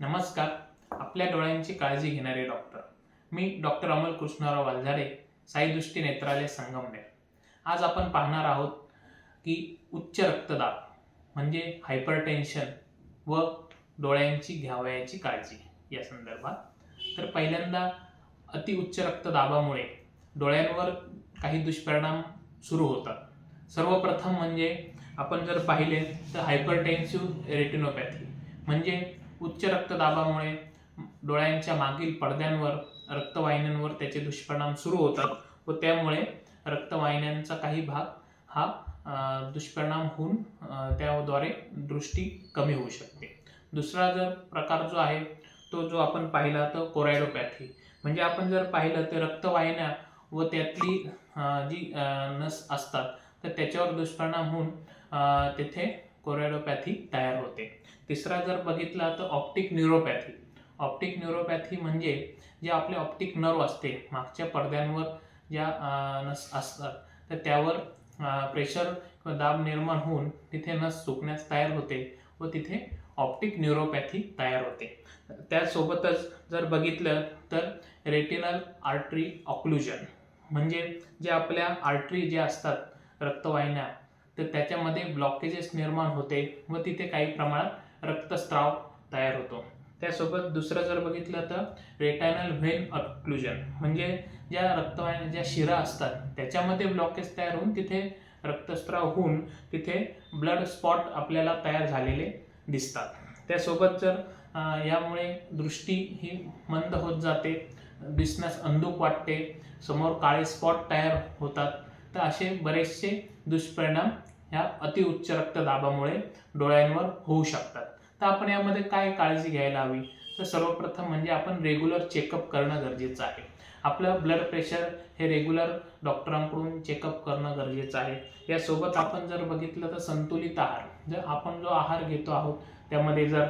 नमस्कार. आपल्या डोळ्यांची काळजी घेणारे डॉक्टर. मी डॉक्टर अमोल कृष्णराव वालझाडे साईदृष्टी नेत्रालय संगमनेर. आज आपण पाहणार आहोत की उच्च रक्तदाब म्हणजे हायपरटेन्शन व डोळ्यांची घ्यावयाची काळजी या संदर्भात. तर पहिल्यांदा अति उच्च रक्तदाबामुळे डोळ्यांवर काही दुष्परिणाम सुरू होतात. सर्वप्रथम म्हणजे आपण जर पाहिले तर हायपरटेन्सिव्ह रेटिनोपॅथी म्हणजे उच्च रक्तदाबामुळे डोळ्यांच्या मागील पडद्यांवर रक्तवाहिन्यांवर त्याचे दुष्परिणाम सुरू होतात व त्यामुळे रक्तवाहिन्यांचा काही भाग हा दुष्परिणाम होऊन त्याद्वारे दृष्टी कमी होऊ शकते. दुसरा जर प्रकार जो आहे तो जो आपण पाहिला तो कोरायडोपॅथी म्हणजे आपण जर पाहिलं तर रक्तवाहिन्या व त्यातली जी नस असतात तर त्याच्यावर दुष्परिणाम होऊन तेथे कोरायडोपॅथी तयार होते. तिसरा जर बघितला तर ऑप्टिक न्यूरोपॅथी ऑप्टिक न्यूरोपॅथी म्हणजे जे आपले ऑप्टिक नर्व असते मागच्या पडद्यांवर ज्या नस असतात तर त्यावर प्रेशर किंवा दाब निर्माण होऊन तिथे नस सुकण्यास तयार होते व तिथे ऑप्टिक न्यूरोपॅथी तयार होते. त्यासोबतच जर बघितलं तर रेटिनल आर्टरी ऑक्लुजन म्हणजे जे आपल्या आर्टरी ज्या असतात रक्तवाहिन्या तर त्याच्यामध्ये ब्लॉकेजेस निर्माण होते व तिथे काही प्रमाणात रक्तस्राव तयार होतो. त्यासोबत दुसरं जर बघितलं तर रेटायनल व्हेन ऑक्लुजन म्हणजे ज्या रक्तवाहिन्या ज्या शिरा असतात त्याच्यामध्ये ब्लॉकेज तयार होऊन तिथे रक्तस्राव होऊन तिथे ब्लड स्पॉट आपल्याला तयार झालेले दिसतात. त्यासोबत जर यामुळे दृष्टी ही मंद होत जाते दिसण्यास अंधुक वाटते समोर काळे स्पॉट तयार होतात तर असे बरेचसे दुष्परिणाम ह्या अतिउच्च रक्तदाबामुळे डोळ्यांवर होऊ शकतात. तर आपण यामध्ये काय काळजी घ्यायला हवी? तर सर्वप्रथम म्हणजे आपण रेग्युलर चेकअप करणं गरजेचं आहे. आपलं ब्लड प्रेशर हे रेग्युलर डॉक्टरांकडून चेकअप करणं गरजेचं आहे. यासोबत आपण जर बघितलं तर संतुलित आहार जर आपण जो आहार घेतो आहोत त्यामध्ये जर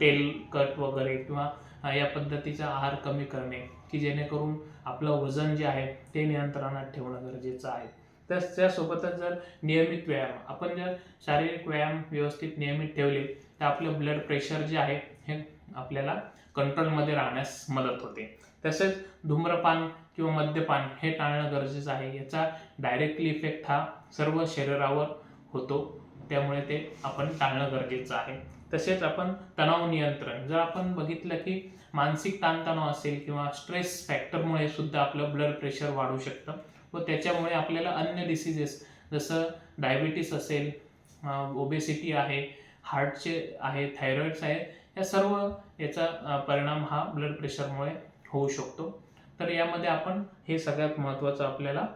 तेलकट वगैरे किंवा या पद्धतीचा आहार कमी करणे की जेणेकरून आपलं वजन जे आहे ते नियंत्रणात ठेवणं गरजेचं आहे. तर त्यासोबतच जर नियमित व्यायाम आपण जर शारीरिक व्यायाम व्यवस्थित नियमित ठेवले तर आपलं ब्लड प्रेशर जे आहे हे आपल्याला कंट्रोलमध्ये राहण्यास मदत होते. तसेच धूम्रपान किंवा मद्यपान हे टाळणं गरजेचं आहे. याचा डायरेक्टली इफेक्ट हा सर्व शरीरावर होतो. त्यामुळे ते आपण टाळणं गरजेचं आहे. तसेच आपण तणाव नियंत्रण जर आपण बघितलं की मानसिक ताणतणाव असेल किंवा स्ट्रेस फॅक्टरमुळे सुद्धा आपलं ब्लड प्रेशर वाढू शकतं. व त्याच्यामुळे आपल्याला अन्य डिसिजेस जसं डायबिटीस असेल ओबेसिटी आहे हार्टचे आहे थायरॉइड्स आहे या सर्व याचा परिणाम हा ब्लड प्रेशरमुळे होऊ शकतो. तर यामध्ये आपण हे सगळ्यात महत्त्वाचं आपल्याला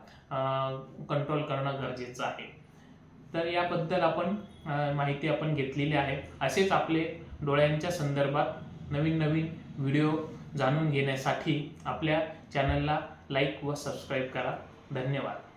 कंट्रोल करणं गरजेचं आहे. तर याबद्दल आपण माहिती आपण घेतलेली आहे. असेच आपले डोळ्यांच्या संदर्भात नवीन नवीन व्हिडिओ जाणून घेण्यासाठी आपल्या चॅनलला लाईक व सबस्क्राईब करा. धन्यवाद.